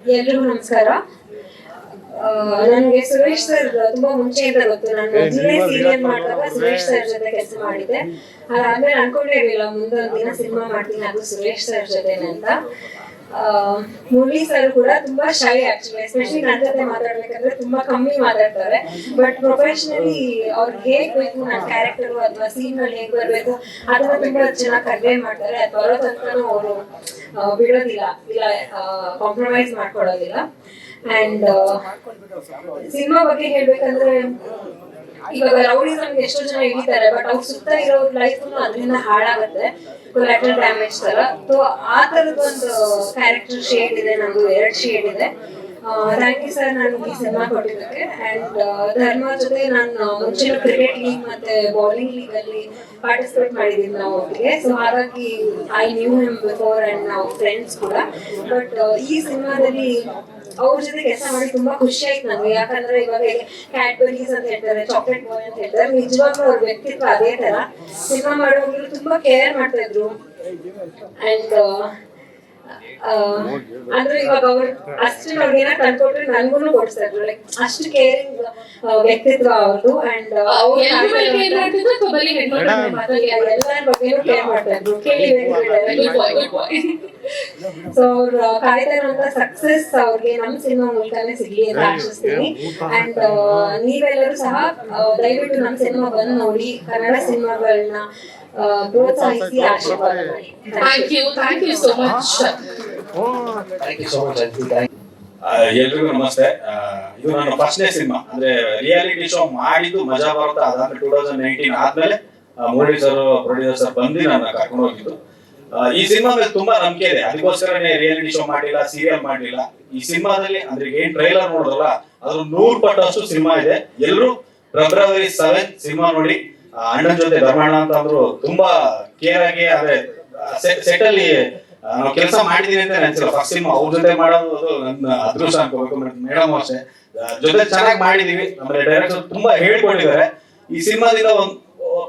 ಎಲ್ರಿಗೂ ನಮಸ್ಕಾರ. ನನಗೆ ಸುರೇಶ್ ಸರ್ ತುಂಬಾ ಮುಂಚೆಯಿಂದ ಗೊತ್ತು. ನಾನು ಮೊದಲನೇ ಸೀರಿಯಲ್ ಮಾಡಿದಾಗ ಸುರೇಶ್ ಸರ್ ಜೊತೆ ಕೆಲಸ ಮಾಡಿದ್ದೆ ಅದಾದ್ಮೇಲೆ ಅನ್ಕೊಂಡೇ ಇರಲಿಲ್ಲ ಮುಂದೊಂದು ದಿನ ಸಿನಿಮಾ ಮಾಡ್ತೀನಿ ಅದು ಸುರೇಶ್ ಸರ್ ಜೊತೆ ಅಂತ. ಮುರಳಿ ಸರ್ ಕೂಡ ತುಂಬಾ ಶೈ ಆಕ್ಚುಲಿ ಎಸ್ಪೆಷಲಿ ನನ್ನ ಜೊತೆ ಮಾತಾಡ್ಬೇಕಂದ್ರೆ ತುಂಬಾ ಕಮ್ಮಿ ಮಾತಾಡ್ತಾರೆ. ಬಟ್ ಪ್ರೊಫೆಷನಲಿ ಅವ್ರಿಗೆ ಹೇಗ್ ಬೇಕು ನನ್ನ ಕ್ಯಾರೆಕ್ಟರ್ ಅಥವಾ ಸೀನ್ ಅಲ್ಲಿ ಹೇಗ್ ಬರ್ಬೇಕು ಅದನ್ನ ತುಂಬಾ ಚೆನ್ನಾಗಿ ಕನ್ವೆ ಮಾಡ್ತಾರೆ. ಅದು ಬರೋ ತನಕನೂ ಅವರು ಬಿಡೋದಿಲ್ಲ. ಇಲ್ಲ ಕಾಂಪ್ರಮೈಸ್ ಮಾಡ್ಕೊಳ್ಳೋದಿಲ್ಲ ಅಂಡ್ ಸಿನಿಮಾ ಬಗ್ಗೆ ಹೇಳ್ಬೇಕಂದ್ರೆ ಇವಾಗ ರೌಡಿಸಮ್ಗೆ ಎಷ್ಟೋ ಜನ ಹಿಡಿತಾರೆ ಬಟ್ ಅವ್ರ ಸುತ್ತ ಇರೋ ಲೈಫ್ ಅದರಿಂದ ಹಾಳಾಗುತ್ತೆ ಕೊಲೆಕ್ಟರ್ ಡ್ಯಾಮೇಜ್ ತರ. ಸೊ ಆ ತರದ ಒಂದು ಕ್ಯಾರೆಕ್ಟರ್ ಶೇಡ್ ಇದೆ, ನಮ್ದು ಎರಡ್ ಶೇಡ್ ಇದೆ. ಥ್ಯಾಂಕ್ ಯು ಸರ್ ನಾನು ಈ ಸಿನಿಮಾ ಕೊಟ್ಟಿದ್ದಕ್ಕೆ ಅಂಡ್ ಧರ್ಮ ಜೊತೆ ನಾನು ಮುಂಚಿನ ಕ್ರಿಕೆಟ್ ಲೀಗ್ ಮತ್ತೆ ಬೌಲಿಂಗ್ ಲೀಗ್ ಅಲ್ಲಿ ಪಾರ್ಟಿಸಿಪೇಟ್ ಮಾಡಿದ್ದೀನಿ ನಾವು ಒಟ್ಟಿಗೆ. ಸೊ ಹಾಗಾಗಿ I knew him before and ನಾವು ಫ್ರೆಂಡ್ಸ್ ಕೂಡ. ಬಟ್ ಈ ಸಿನಿಮಾದಲ್ಲಿ ಅವ್ರ ಜೊತೆ ಕೆಲಸ ಮಾಡಿ ತುಂಬಾ ಖುಷಿ ಆಯ್ತು ನಾನು ಯಾಕಂದ್ರೆ ಇವಾಗ ಕ್ಯಾಡ್ಬರೀಸ್ ಅಂತ ಹೇಳ್ತಾರೆ ಚಾಕ್ಲೇಟ್ ಬಾಯ್ ಅಂತ ಹೇಳ್ತಾರೆ. ನಿಜವಾಗ್ಲೂ ಅವ್ರ ವ್ಯಕ್ತಿತ್ವ ಅದೇ ತರ. ಸಿನಿಮಾ ಮಾಡುವಾಗ ತುಂಬಾ ಕೇರ್ ಮಾಡ್ತಾ ಇದ್ರು. ಅಂಡ್ ಅಂದ್ರೆ ಇವಾಗ ಅವ್ರು ಅಷ್ಟು ನಮ್ಗೆ ಏನೋ ತಂದ್ಕೊಟ್ರೆ ನನ್ಗೂ ಕೊಡ್ತಾ ಇದ್ರು. ಲೈಕ್ ಅಷ್ಟು ಕೇರಿಂಗ್ ವ್ಯಕ್ತಿತ್ವ ಅವ್ರದ್ದು ಅಂಡ್ ಎಲ್ಲರ ಬಗ್ಗೆನೂ ಕೇರ್ ಮಾಡ್ತಾ ಇದ್ರು. ಕೇಳಿ Good boy, good boy. So ಅವ್ರ ಕಾಯ್ತಾ ಇರುವಂತ ಸಕ್ಸಸ್ ಅವ್ರಿಗೆ ನಮ್ ಸಿನಿಮಾ ಮೂಲಕನೇ ಸಿಗ್ಲಿ ಅಂತ ಆಶಿಸ್ತೀನಿ. ಅಂಡ್ ನೀವೆಲ್ಲರೂ ಸಹ ದಯವಿಟ್ಟು ನಮ್ ಸಿನಿಮಾ ಬಂದ್ ನೋಡಿ ಕನ್ನಡ ಸಿನಿಮಾಗಳನ್ನ ಪ್ರೋತ್ಸಾಹಿಸಿ ಆಶೀರ್ವಾದ ಮಾಡಿ. Thank you thank you so much. ಎಲ್ರಿಗೂ ನಮಸ್ತೆ. ಇದು ನನ್ನ ಫಸ್ಟ್ನೇ ಸಿನಿಮಾ ಅಂದ್ರೆ ರಿಯಾಲಿಟಿ ಶೋ ಮಾಡಿದ್ದು ಮಜಾ ಬರುತ್ತೆ ಅದಾದ್ರೆ ಟೂ ತೌಸಂಡ್ ನೈನ್ಟೀನ್ ಆದ್ಮೇಲೆ ಮುರಳಿ ಸರ್ ಪ್ರೊಡ್ಯೂಸರ್ ಸರ್ ಬಂದು ನನ್ನ ಕರ್ಕೊಂಡು ಹೋಗಿದ್ದು. ಈ ಸಿನಿಮಾ ಮೇಲೆ ತುಂಬಾ ನಂಬಿಕೆ ಇದೆ. ಅದಕ್ಕೋಸ್ಕರನೇ ರಿಯಾಲಿಟಿ ಶೋ ಮಾಡಿಲ್ಲ ಸೀರಿಯಲ್ ಮಾಡಿಲ್ಲ. ಈ ಸಿನಿಮಾದಲ್ಲಿ ಅಂದ್ರೆ ಏನ್ ಟ್ರೈಲರ್ ನೋಡಿದ್ರಲ್ಲ ಅದ್ರ ನೂರ್ ಪಟ್ಟಷ್ಟು ಸಿನಿಮಾ ಇದೆ. ಎಲ್ಲರೂ ಫೆಬ್ರವರಿ ಸೆವೆನ್ ಸಿನಿಮಾ ನೋಡಿ ಅಣ್ಣನ ಜೊತೆ ಧರ್ಮಣ್ಣ ಅಂತ ಅಂದ್ರು ತುಂಬಾ ಕೇರ್ ಆಗಿ ಅಂದ್ರೆ ಸೆಟ್ ಅಲ್ಲಿ ಕೆಲಸ ಮಾಡಿದೀನಿ ಅಂತ ಅನ್ಸಿಲ್ಲ ಫಸ್ಟ್ ಟೈಮ್ ಅವ್ರ ಜೊತೆ ಮಾಡೋದು ನನ್ನ ಅದೃಷ್ಟ ಅನ್ಕೋಬೇಕು ಮೇಡಮ್ ಅಷ್ಟೇ ಜೊತೆ ಚೆನ್ನಾಗಿ ಮಾಡಿದೀವಿ. ಆಮೇಲೆ ಡೈರೆಕ್ಟರ್ ತುಂಬಾ ಹೇಳ್ಕೊಂಡಿದ್ದಾರೆ ಈ ಸಿನಿಮಾದಿಂದ ಒಂದ್,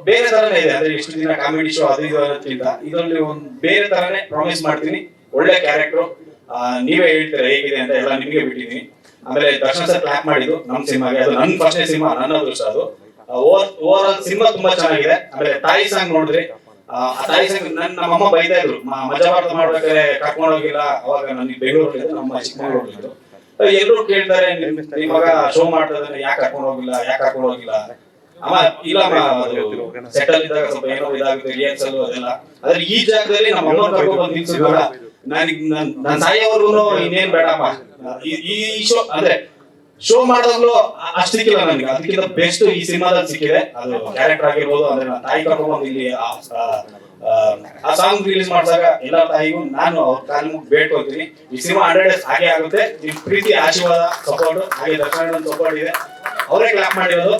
ಬೇರೆ ತರನೇ ಇದೆ. ಅಂದ್ರೆ ಇಷ್ಟು ದಿನ ಕಾಮಿಡಿ ಶೋ ಅದು ಇದು ಅನ್ನೋದ್ಕಿಂತ ಇದರಲ್ಲಿ ಒಂದ್ ಬೇರೆ ತರನೇ ಪ್ರಾಮಿಸ್ ಮಾಡ್ತೀನಿ. ಒಳ್ಳೆ ಕ್ಯಾರೆಕ್ಟರ್ ನೀವೇ ಹೇಳ್ತೀರಾ ಹೇಗಿದೆ ಅಂತ ಎಲ್ಲ ನಿಮ್ಗೆ ಬಿಟ್ಟಿದ್ದೀನಿ. ಆಮೇಲೆ ದರ್ಶನ್ ಸರ್ ಕ್ಲಾಪ್ ಮಾಡಿದ್ದು ನಮ್ ಸಿನಿಮಾಗೆ. ಅದು ನನ್ನ ಫಸ್ಟ್ ಸಿನಿಮಾ, ನನ್ನ ಅದೃಷ್ಟ ಅದು. ಓವರ್ ಆಲ್ ಸಿನಿಮಾ ತುಂಬಾ ಚೆನ್ನಾಗಿದೆ. ಆಮೇಲೆ ತಾಯಿ ಸಾಂಗ್ ನೋಡಿದ್ರಿ. ತಾಯಿ ಸಂಗ ನನ್ನ ನಮ್ಮಮ್ಮ ಬೈತಾ ಇದ್ರು. ಮಜಾ ಮಾಡ್ತಾ ಮಾಡ್ಬೇಕಾದ್ರೆ ಕರ್ಕೊಂಡು ಹೋಗಿಲ್ಲ ಅವಾಗ ನನಗೆ ಬೆಂಗಳೂರು ನಮ್ಮ ಚಿಕ್ಕಮಗಳೂರು ಎಲ್ಲರೂ ಕೇಳ್ತಾರೆ, ನಿಮ್ ಶೋ ಮಾಡ್ತಾ ಇದ್ದಾನೆ, ಯಾಕೆ ಕರ್ಕೊಂಡು ಹೋಗಿಲ್ಲ ಯಾಕೆ ಕರ್ಕೊಂಡು ಹೋಗಿಲ್ಲ ಅಮ್ಮ ಇಲ್ಲ ಸೆಟಲ್ ಇದ್ದಾಗ ಸ್ವಲ್ಪ ಏನೋ ಇದಾಗುತ್ತೆ ರಿಯಾಕ್ಸಲ್ ಅದೆಲ್ಲ. ಆದ್ರೆ ಈ ಜಾಗದಲ್ಲಿ ನಮ್ಮ ಅಮ್ಮ ಕರ್ಕೊಂಡು ಬಂದು ನಿಲ್ಸಿದ್ವಲ್ಲ ನನಗೆ ನನ್ನ ಇನ್ನೇನ್ ಬೇಡಮ್ಮ. ಈ ಶೋ ಅಂದ್ರೆ ಶೋ ಮಾಡೋದ್ಲು ಅಷ್ಟು ಸಿಕ್ಕಿಲ್ಲ ನನಗೆ. ಅದಕ್ಕಿಂತ ಬೆಸ್ಟ್ ಈ ಸಿನಿಮಾದಲ್ಲಿ ಸಿಕ್ಕಿದೆ. ಅದು ಕ್ಯಾರೆಕ್ಟರ್ ಆಗಿರ್ಬೋದು, ಅಂದ್ರೆ ನಾನು ತಾಯಿ ಕರ್ಕೊಂಡು ಇಲ್ಲಿ ಆ- ಸಾಂಗ್ ರಿಲೀಸ್ ಮಾಡಿದಾಗ ಎಲ್ಲ ತಾಯಿಗೂ ನಾನು ಅವ್ರ ಕಾಲ ಮುಗಿ ಹೋಗ್ತೀನಿ ಈ ಸಿನಿಮಾ ಹಂಡ್ರೆಡ್ ಹಾಗೆ ಆಗುತ್ತೆ. ನಿಮ್ ಪ್ರೀತಿ, ಆಶೀರ್ವಾದ ಸಪೋರ್ಟ್ ಹಾಗೆ ದರ್ಶನ ಸಪೋರ್ಟ್ ಇದೆ. ಅವರೇ ಕ್ಲಾಪ್ ಮಾಡಿರೋದು.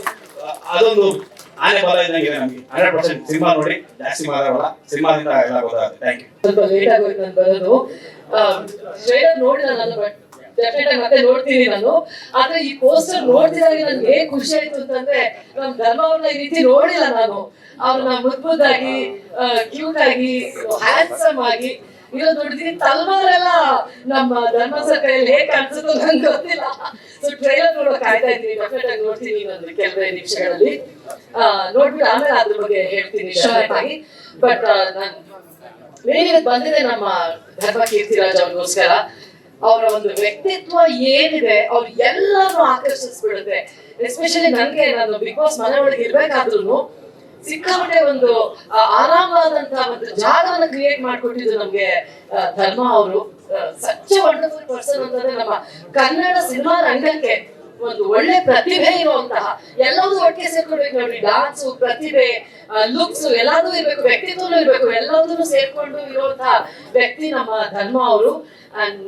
ಅದೊಂದು ಆನೆ ಬಲ ಇದ್ದಂಗೆ ಇದೆ ನಮಗೆ. ಹಂಡ್ರೆಡ್ ಪರ್ಸೆಂಟ್ ಸಿನಿಮಾ ನೋಡಿ. ಜಾಸ್ತಿ ಮಾತಾಡೋಲ್ಲ. ಸಿನಿಮಾದಿಂದ ಎಲ್ಲ ಗೊತ್ತಾಗುತ್ತೆ. ಥ್ಯಾಂಕ್ ಯು ಸ್ವಲ್ಪ ಲೇಟ್ ಆಗೋಯ್ತು ನಾನು ಬರೋದು ನೋಡಿಲ್ಲ ನಾನು ಬಟ್ ಡೆಫಿನೆಟ್ ಆಗಿ ಮತ್ತೆ ನೋಡ್ತೀನಿ ನಾನು. ಆದ್ರೆ ಈ ಪೋಸ್ಟರ್ ನೋಡ್ತಿದಾಗ ನನ್ಗೆ ಏನ್ ಖುಷಿ ಆಯ್ತು ಅಂತಂದ್ರೆ ನಮ್ ಧರ್ಮ ಅವ್ರನ್ನ ಈ ರೀತಿ ನೋಡಿಲ್ಲ ನಾನು. ಅವ್ರನ್ನ ಮುದ್ಮುದ್ದಾಗಿ ಕ್ಯೂಟ್ ಆಗಿ ಹ್ಯಾಂಡ್ಸಮ್ ಆಗಿ ಇರೋದು ನೋಡಿದೀನಿ ತಲ್ವಾರೆಲ್ಲ ನಮ್ಮ ಧರ್ಮ ಕೈಯಲ್ಲಿ ಹೇಗ್ ಕಾಣಿಸುತ್ತೋ ನಂಗೆ ಗೊತ್ತಿಲ್ಲ. ಸೊ ಟ್ರೈಲರ್ ನೋಡೋಕೆ ಕಾಯ್ತಾ ಇದ್ದೀನಿ. ಡೆಫಿನೆಟ್ ಆಗಿ ನೋಡ್ತೀನಿ ಇನ್ನೊಂದು ಕೆಲವೇ ನಿಮಿಷಗಳಲ್ಲಿ. ಆ, ನೋಡ್ಬಿಟ್ಟು ಆಮೇಲೆ ಅದ್ರ ಬಗ್ಗೆ ಹೇಳ್ತೀನಿ ಶಾರ್ಟ್ ಆಗಿ ಬಟ್ ನಾನು ಮೇನ್ ಇವತ್ತು ಬಂದಿದೆ ನಮ್ಮ ಧರ್ಮ ಕೀರ್ತಿರಾಜ್ ಅವ್ರಿಗೋಸ್ಕರ. ಅವರ ಒಂದು ವ್ಯಕ್ತಿತ್ವ ಏನಿದೆ, ಅವ್ರು ಎಲ್ಲಾನು ಆಕರ್ಷಿಸ್ಬಿಡುತ್ತೆ. ಎಸ್ಪೆಷಲಿ ನನ್ಗೆ, ನಾನು ಬಿಗ್ ಬಾಸ್ ಮನೆ ಒಳಗೆ ಇರ್ಬೇಕಾದ್ರೂ ಸಿಕ್ಕಾಪಟ್ಟೆ ಒಂದು ಆರಾಮವಾದಂತ ಒಂದು ಜಾಗವನ್ನು ಕ್ರಿಯೇಟ್ ಮಾಡ್ಕೊಟ್ಟಿದ್ದು ನಮ್ಗೆ ಧರ್ಮ ಅವರು. ಸಚ್ ವಂಡರ್ಫುಲ್ ಪರ್ಸನ್ ಅಂತಂದ್ರೆ ನಮ್ಮ ಕನ್ನಡ ಸಿನಿಮಾ ರಂಗಕ್ಕೆ ಒಂದು ಒಳ್ಳೆ ಪ್ರತಿಭೆ ಇರುವಂತಹ ಎಲ್ಲವೂ ಒಟ್ಟಿಗೆ ಸೇರ್ಕೊಳ್ಬೇಕು ನೋಡಿ ಡಾನ್ಸ್ ಪ್ರತಿಭೆ ಲುಕ್ಸ್ ಎಲ್ಲಾದ್ರೂ ಇರ್ಬೇಕು, ವ್ಯಕ್ತಿತ್ವನು ಇರ್ಬೇಕು ಎಲ್ಲದನ್ನು ಸೇರ್ಕೊಂಡು ಇರುವಂತಹ ವ್ಯಕ್ತಿ ನಮ್ಮ ಧರ್ಮ ಅವರು.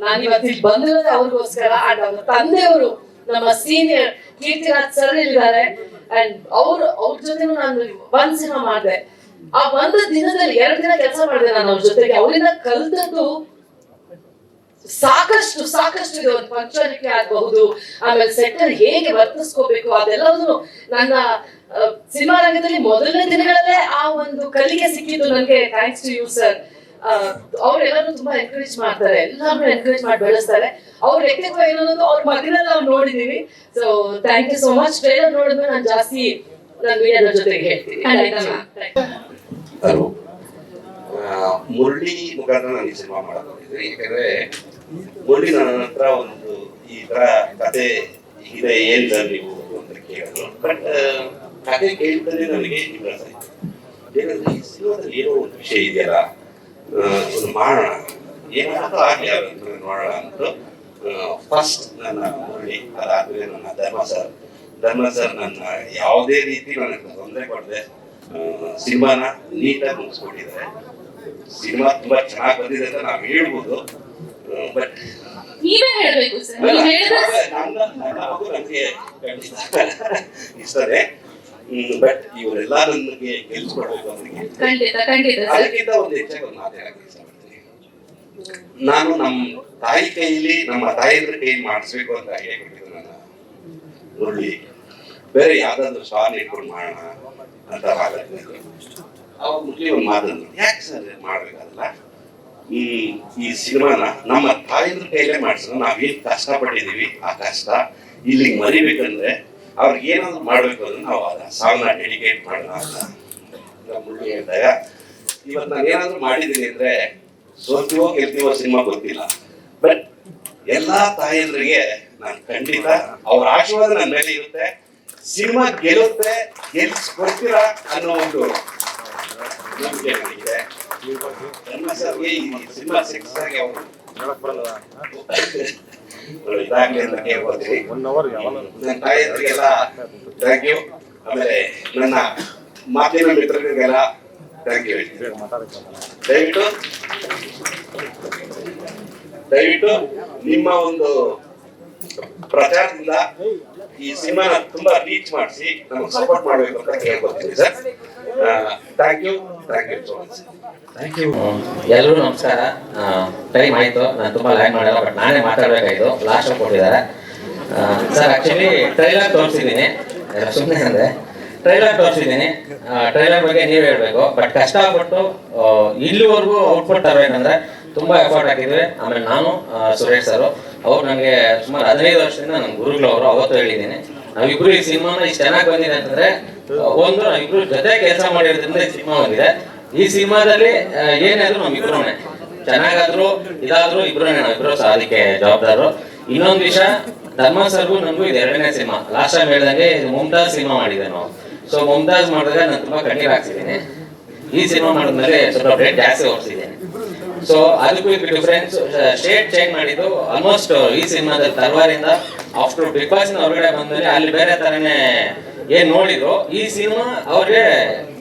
ನಾನು ಇವತ್ತು ಇಲ್ಲಿ ಬಂದಿರೋದೇ ಅವ್ರಿಗೋಸ್ಕರ. ಅಂಡ್ ಅವ್ರ ತಂದೆಯವರು ನಮ್ಮ ಸೀನಿಯರ್ ಕೀರ್ತಿರಾಜ್ ಸರ್ ಇದ್ದಾರೆ. ಅಂಡ್ ಅವ್ರು, ಅವ್ರ ಜೊತೆನೂ ನಾನು ಒಂದ್ ಸಿನಿಮಾ ಮಾಡಿದೆ. ಆ ಒಂದು ದಿನದಲ್ಲಿ ಎರಡು ದಿನ ಕೆಲಸ ಮಾಡಿದೆ ನಾನು ಅವ್ರ ಜೊತೆಗೆ. ಅವರಿಂದ ಕಲ್ತದ್ದು ಸಾಕಷ್ಟು ಸಾಕಷ್ಟು ಇದೆ ಒಂದು ಪಂಕ್ಚುಯಾಲಿಟಿ ಆಗಬಹುದು. ಆಮೇಲೆ ಸೆಟ್ಟರ್ ಹೇಗೆ ವರ್ತಿಸ್ಕೋಬೇಕು ಅದೆಲ್ಲದನ್ನು ನನ್ನ ಸಿನಿಮಾ ರಂಗದಲ್ಲಿ ಮೊದಲನೇ ದಿನಗಳಲ್ಲೇ ಆ ಒಂದು ಕಲಿಕೆ ಸಿಕ್ಕಿದ್ದು ನನಗೆ ಥ್ಯಾಂಕ್ಸ್ ಟು ಯು ಸರ್ ಅವ್ರೆಲ್ಲರೂ ತುಂಬಾ ಎನ್ಕರೇಜ್ ಮಾಡ್ತಾರೆ. ಎಲ್ಲರೂ ಎನ್ಕರೇಜ್ ಮಾಡಿ ಬೆಳೆಸ್ತಾರೆ. ಅವ್ರ ವ್ಯಕ್ತಿತ್ವ ಏನು ಅನ್ನೋದು ಅವ್ರ ಮಗನಲ್ಲಿ ನಾವು ನೋಡಿದೀವಿ. So thank you so much trailer ನೋಡಿದ್ರೆ ನಾನು ಜಾಸ್ತಿ ನನ್ನ ವಿಡಿಯೋದ ಜೊತೆಗೆ ಹೇಳ್ತೀನಿ. ಮುರಳಿ ಮುಖಾಂತರ ನಾನು ಈ ಸಿನಿಮಾ ಮಾಡೋದು ಯಾಕಂದ್ರೆ ಮುರಳಿ ನನ್ನ ಹತ್ರ ಒಂದು ಈ ತರ ಕತೆ ಇದೆ ಏನ್ ನೀವು ಅಂತ ಕೇಳಿದ್ರು. ಬಟ್ ಕತೆ ಕೇಳಿದ್ರೆ ನನಗೆ ಏನಂದ್ರೆ ಈ ಸಿನಿಮಾದಲ್ಲಿ ಏನೋ ಒಂದು ವಿಷಯ ಇದೆಯಲ್ಲ ಒಂದು ಮಾಡೋಣ ಏನಾದ್ರೂ ಆಗ್ಲಿ ಅದನ್ನ ನೋಡೋಣ ಅಂತ. ಫಸ್ಟ್ ನನ್ನ ಮುರಳಿ, ಅದಾದ್ಮೇಲೆ ನನ್ನ ಧರ್ಮ ಸರ್. ಧರ್ಮ ಸರ್ ನನ್ನ ಯಾವುದೇ ರೀತಿ ನನಗೆ ತೊಂದರೆ ಕೊಡದೆ ಸಿನಿಮಾನ ನೀಟಾಗಿ ಮುಗಿಸ್ಕೊಟ್ಟಿದ್ದಾರೆ ಸಿನಿಮಾ ತುಂಬಾ ಚೆನ್ನಾಗಿ ಬಂದಿದೆ ಅಂತ ನಾವು ಹೇಳ್ಬೋದು. ಬಟ್ ನೀವೇ ಹೇಳ್ಬೇಕು ಸರ್. ನೀವು ಹೇಳಿದ್ರೆ ನನಗೆ ಬಟ್ ಇವರೆಲ್ಲ ನನಗೆ ಗೆಲ್ಸ್ಕೊಡ್ಬೇಕು ಅವರಿಗೆ. ಖಂಡಿತ ಖಂಡಿತ ಸರ್. ಅದಕ್ಕಿಂತ ಒಂದು ಹೆಚ್ಚಾಗಿ ಒಂದು ಮಾತು ಇಷ್ಟಪಡ್ತೀನಿ. ನಾನು ನಮ್ಮ ತಾಯಿ ಕೈಲಿ ನಮ್ಮ ತಾಯಿಯಂದ್ರ ಕೈಲಿ ಮಾಡಿಸ್ಬೇಕು ಅಂತ ಹೇಳ್ಬಿಟ್ಟಿದ್ರು ನನ್ನ ಮುರಳಿ. ಬೇರೆ ಯಾವ್ದಾದ್ರು ಸ್ಟಾರ್ ಇಟ್ಕೊಂಡು ಮಾಡೋಣ ಅಂತ ಆಗತ್ತೆ ಅವ್ರು ಮುಖ್ಯ ಒಂದು ಯಾಕೆ ಸರ್ ಮಾಡ್ಬೇಕಾದಲ್ಲ ಈ ಈ ಸಿನಿಮಾನ ನಮ್ಮ ತಾಯಿಯಂದ್ರ ಕೈಲೇ ಮಾಡಿಸಿದ್ರೆ. ನಾವೇನು ಕಷ್ಟಪಟ್ಟಿದ್ದೀವಿ, ಆ ಕಷ್ಟ ಇಲ್ಲಿ ಮರಿಬೇಕಂದ್ರೆ ಅವ್ರಿಗೆ ಏನಾದ್ರು ಮಾಡಬೇಕು ಅಂದ್ರೆ ನಾವು ಅದ ಸಾಂಗ್ನ ಡೆಡಿಕೇಟ್ ಮಾಡೋಣ ಅಂತ. ಮುರಳಿ ಹೇಳಿದಾಗ ಇವತ್ತು ನಾನು ಏನಾದ್ರು ಮಾಡಿದ್ದೀನಿ ಅಂದ್ರೆ ಸೋತಿವೋ ಗೆಲ್ತೀವೋ ಸಿನಿಮಾ ಗೊತ್ತಿಲ್ಲ. ಬಟ್ ಎಲ್ಲಾ ತಾಯಂದ್ರಿಗೆ ನಾನು ಖಂಡಿತ ಅವ್ರ ಆಶೀರ್ವಾದ ನನ್ನ ಮೇಲೆ ಇರುತ್ತೆ. ಸಿನಿಮಾ ಗೆಲ್ಲುತ್ತೆ, ಗೆಲ್ಸ್ಕೊಡ್ತೀರಾ ಅನ್ನೋ ಒಂದು ಸಿನಿಮಾ ಸಕ್ಸಸ್ ಆಗಿ ನನ್ನ ತಾಯಂದ್ರಿಗೆಲ್ಲ ಥ್ಯಾಂಕ್ ಯು ಆಮೇಲೆ ನನ್ನ ಮಾತಿನ ಮಿತ್ರರಿಗೆಲ್ಲ ಥ್ಯಾಂಕ್ ಯು ದಯವಿಟ್ಟು ದಯವಿಟ್ಟು ನಿಮ್ಮ ಒಂದು ಪ್ರಚಾರದಿಂದ ಈ ಸಿನಿಮಾನ ತುಂಬಾ ರೀಚ್ ಮಾಡಿಸಿ, ನಮಗೆ ಸಪೋರ್ಟ್ ಮಾಡಬೇಕು ಅಂತ ಕೇಳ್ಕೊತೀನಿ sir. Thank you thank you so much thank you ಎಲ್ಲರೂ ನಮಸ್ಕಾರ ಟೈಮ್ ಆಯಿತು. ನಾನು ತುಂಬ ಲ್ಯಾಂಗ್ ಮಾಡಲ್ಲ ಬಟ್ ನಾನೇ ಮಾತಾಡ್ಬೇಕಾಯ್ತು ಲಾಸ್ಟ್ ಕೊಟ್ಟಿದ್ದಾರೆ. ಸರ್ ಆ್ಯಕ್ಚುಲಿ ಟ್ರೈಲರ್ ತೋರಿಸಿದ್ದೀನಿ. ಸುಮ್ಮನೆ ಅಂದ್ರೆ. ಟ್ರೈಲರ್ ತೋರಿಸಿದ್ದೀನಿ. ಟ್ರೈಲರ್ ಬಗ್ಗೆ ನೀವು ಹೇಳಬೇಕು. ಬಟ್ ಕಷ್ಟ ಆಗ್ಬಿಟ್ಟು ಇಲ್ಲಿವರೆಗೂ ಔಟ್ಪುಟ್ ತರಬೇಕಂದ್ರೆ ತುಂಬಾ ಎಫರ್ಟ್ ಹಾಕಿದ್ವಿ. ಆಮೇಲೆ ನಾನು ಸುರೇಶ್ ಸರ್ ಅವ್ರು ನನಗೆ ಸುಮಾರು ಹದಿನೈದು ವರ್ಷದಿಂದ ನನ್ನ ಗುರುಗಳು ಅವರು ಅವತ್ತು ಹೇಳಿದ್ದೀನಿ. ನಾವಿಬ್ರು ಈ ಸಿನಿಮಾನ ಇಷ್ಟು ಚೆನ್ನಾಗಿ ಬಂದಿದೆ ಅಂತಂದ್ರೆ ಒಂದು ಇಬ್ರು ಜೊತೆ ಕೆಲಸ ಮಾಡಿರೋದ್ರಿಂದ ಈ ಸಿನಿಮಾ ಬಂದಿದೆ ಈ ಸಿನಿಮಾದಲ್ಲಿ ಏನಾದ್ರು ನಮ್ ನಮ್ಮಿಬ್ರು ಚೆನ್ನಾಗಾದ್ರು ಇದಾದ್ರು ಇಬ್ರು ಇಬ್ರು ಅದಕ್ಕೆ ಜವಾಬ್ದಾರರು. ಇನ್ನೊಂದು ವಿಷಯ ಧರ್ಮ ಸರ್ಗೂ ನಮಗೂ ಇದು ಎರಡನೇ ಸಿನಿಮಾ. ಲಾಸ್ಟ್ ಟೈಮ್ ಹೇಳ್ದಂಗೆ ಇದು ಮುಮ್ತಾಜ್ ಸಿನಿಮಾ ಮಾಡಿದೆ ನಾವು. ಸೊ ಮುಮ್ತಾಜ್ ಮಾಡಿದಾಗ ನಾನು ತುಂಬಾ ಕಣ್ಣೀರ್ ಹಾಕ್ಸಿದ್ದೀನಿ. ಈ ಸಿನಿಮಾ ಮಾಡಿದ್ಮೇಲೆ ಸ್ವಲ್ಪ ರೇಟ್ ಜಾಸ್ತಿ ಓಡಿಸಿದ್ದೇನೆ ಸೊ ಅದಕ್ಕೂ ಇದಕ್ಕೆ ಡಿಫ್ರೆನ್ಸ್ ಸ್ಟೇಟ್ ಚೇಂಜ್ ಮಾಡಿದ್ದು ಆಲ್ಮೋಸ್ಟ್ ಈ ಸಿನಿಮಾದಲ್ಲಿ ತಲ್ವಾರಿಂದ ಆಫ್ಟರ್ ಬಿಗ್ ಬಾಸ್ ಹೊರಗಡೆ ಬಂದ್ಮೇಲೆ ಅಲ್ಲಿ ಬೇರೆ ತರನೇ ಏನ್ ನೋಡಿದ್ರು ಈ ಸಿನಿಮಾ ಅವ್ರಿಗೆ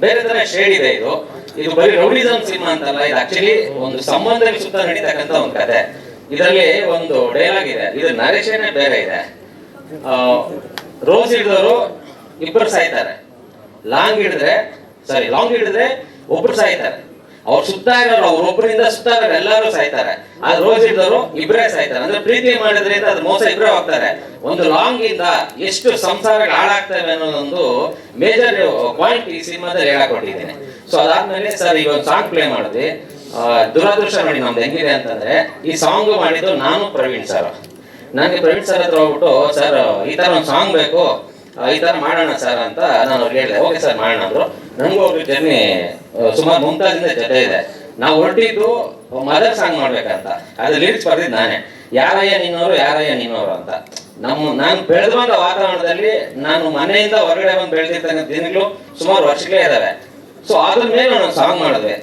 ಬೇರೆ ತರ ಶೇಡ್ ಇದೆ ಇದು. ಇದು ಬರೀ ರೌಡಿಸಮ್ ಸಿನಿಮಾ ಅಂತಲ್ಲ, ಇದು ಆಕ್ಚುಲಿ ಒಂದು ಸಂಬಂಧದ ಸುತ್ತ ನಡೀತಕ್ಕಂತ ಒಂದು ಕತೆ. ಇದರಲ್ಲಿ ಒಂದು ಡೈಲಾಗ್ ಇದೆ. ಇದು ನರೇಶನೇ ಬೇರೆ ಇದೆ. ರೋಸ್ ಹಿಡಿದವರು ಇಬ್ಬರು ಸಾಯ್ತಾರೆ. ಲಾಂಗ್ ಹಿಡಿದ್ರೆ ಸಾರಿ ಲಾಂಗ್ ಹಿಡಿದ್ರೆ ಒಬ್ರು ಸಾಯ್ತಾರೆ. ಅವ್ರು ಸುತ್ತ ಇರೋರು ಅವ್ರೊಬ್ಬರಿಂದ ಸುತ್ತ ಎಲ್ಲರೂ ಸಾಯ್ತಾರೆ. ಆ ರೋಸ್ ಇದ್ದವರು ಇಬ್ಬರೇ ಸಾಯ್ತಾರೆ. ಅಂದ್ರೆ ಪ್ರೀತಿ ಮಾಡಿದ್ರಿಂದ ಅದು ಮೋಸ ಇಬ್ಬರೇ ಹೋಗ್ತಾರೆ. ಒಂದು ಲಾಂಗ್ ಇಂದ ಎಷ್ಟು ಸಂಸಾರಗಳು ಹಾಳಾಗ್ತವೆ ಅನ್ನೋದೊಂದು ಮೇಜರ್ ಪಾಯಿಂಟ್ ಈ ಸಿನಿಮಾದಲ್ಲಿ ಹೇಳಕೊಟ್ಟಿದ್ದೀನಿ. ಸೊ ಅದಾದ್ಮೇಲೆ ಸರ್, ಈಗ ಒಂದು ಸಾಂಗ್ ಪ್ಲೇ ಮಾಡಿದ್ವಿ. ದುರದೃಷ್ಟ ನೋಡಿ ನಮ್ದು ಹೆಂಗಿದೆ ಅಂತಂದ್ರೆ, ಈ ಸಾಂಗ್ ಮಾಡಿದ್ದು ನಾನು ಪ್ರವೀಣ್ ಸರ್ ನನಗೆ ಪ್ರವೀಣ್ ಸರ್ ಹತ್ರ ಹೋಗ್ಬಿಟ್ಟು ಸರ್ ಈ ತರ ಒಂದು ಸಾಂಗ್ ಬೇಕು. ಈ ತರ ಮಾಡೋಣ ಸರ್ ಅಂತ ನಾನು ಅವ್ರಿಗೆ ಹೇಳಿದೆ. ಓಕೆ ಸರ್ ಮಾಡೋಣ ಅಂದ್ರು. ಅವ್ರಿಗೆ ಜರ್ನಿ ಸುಮಾರು ಮುಂತಾದಿಂದ ಜೊತೆ ಇದೆ. ನಾವು ಹೊರಟಿದ್ದು ಮದರ್ ಸಾಂಗ್ ಮಾಡ್ಬೇಕಂತ. ಅದ್ರ ಲಿರಿಕ್ಸ್ ಬರ್ದಿದ್ದು ನಾನೇ. ಯಾರಯ್ಯ ನೀನವರು ಯಾರಯ್ಯ ನೀನವರು ಅಂತ. ನಮ್ಮ, ನಾನು ಬೆಳೆದು ಬಂದ ವಾತಾವರಣದಲ್ಲಿ ನಾನು ಮನೆಯಿಂದ ಹೊರಗಡೆ ಬಂದು ಬೆಳೆದಿರ್ತಕ್ಕಂಥ ದಿನಗಳು ಸುಮಾರು ವರ್ಷಗಳೇ ಇದಾವೆ ಸೊ ಅದ್ರ ಮೇಲೆ ನಾನು ಸಾಂಗ್ ಮಾಡಿದ್ವಿ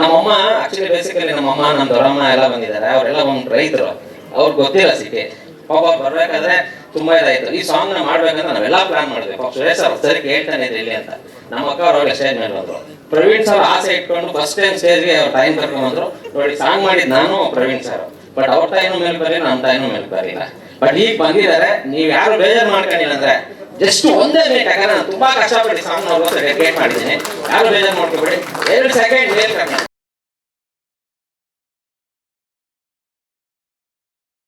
ನಮ್ಮಮ್ಮ ಆಕ್ಚುಲಿ ಬೇಸಿಕಲಿ ನಮ್ಮಮ್ಮ, ನಮ್ಮ ದೊಡ್ಡಮ್ಮ ಎಲ್ಲ ಬಂದಿದ್ದಾರೆ. ಅವರೆಲ್ಲ ಒಂದು ರೈತರು. ಅವ್ರಿಗೆ ಗೊತ್ತಿಲ್ಲ ಸಿಟಿ ಪಾಪ ಬರ್ಬೇಕಾದ್ರೆ ತುಂಬಾ ಇದಾಯ್ತು. ಈ ಸಾಂಗ್ನ ಮಾಡ್ಬೇಕಂತ ನಾವೆಲ್ಲ ಪ್ಲಾನ್ ಮಾಡಿದ್ವಿ. ಪಾಪ ಸುರೇಶ್ ಅವ್ರು ಸರಿ ಕೇಳ್ತಾನೆ ಇದೆ ಇಲ್ಲಿ ಅಂತ. ನಮ್ಮ ಅಕ್ಕ ಅವ್ರೊಳಗೆ ಸ್ಟೇಜ್ ಮೇಲೆ ಬಂದ್ರು. ಪ್ರವೀಣ್ ಸರ್ ಆಸೆ ಇಟ್ಕೊಂಡು ಫಸ್ಟ್ ಟೈಮ್ ಸ್ಟೇಜ್ಗೆ ಅವ್ರ ಟೈಮ್ ಕರ್ಕೊಂಡ್ ಬಂದ್ರು. ನೋಡಿ ಸಾಂಗ್ ಮಾಡಿದ್ ನಾನು ಪ್ರವೀಣ್ ಸರ್ ಬಟ್ ಅವ್ರ ಟೈಮ್ ಮೇಲೆ ಬರೀ ನಮ್ಮ ಟೈಮ್ ಮೇಲೆ ಬರೀಲ್ಲ ಬಟ್ ಈಗ ಬಂದಿದ್ದಾರೆ, ನೀವ್ ಯಾರು ಬೇಜಾರ್ ಮಾಡ್ಕೊಂಡಿಲ್ಲ ಅಂದ್ರೆ ಜಸ್ಟ್ ಒಂದೇ ಮಿನಿಟ್ ಯಾಕಂದ್ರೆ ತುಂಬಾ ಕಷ್ಟಪಟ್ಟು ಸಾಂಗ್ ಡೆಡಿಕೇಟ್ ಮಾಡಿದ್ದೀನಿ. ಯಾರು ಬೇಜಾರ್ ಮಾಡ್ಕೋಬೇಡಿ. ಎರಡು ಸೆಕೆಂಡ್ ವೇಲ್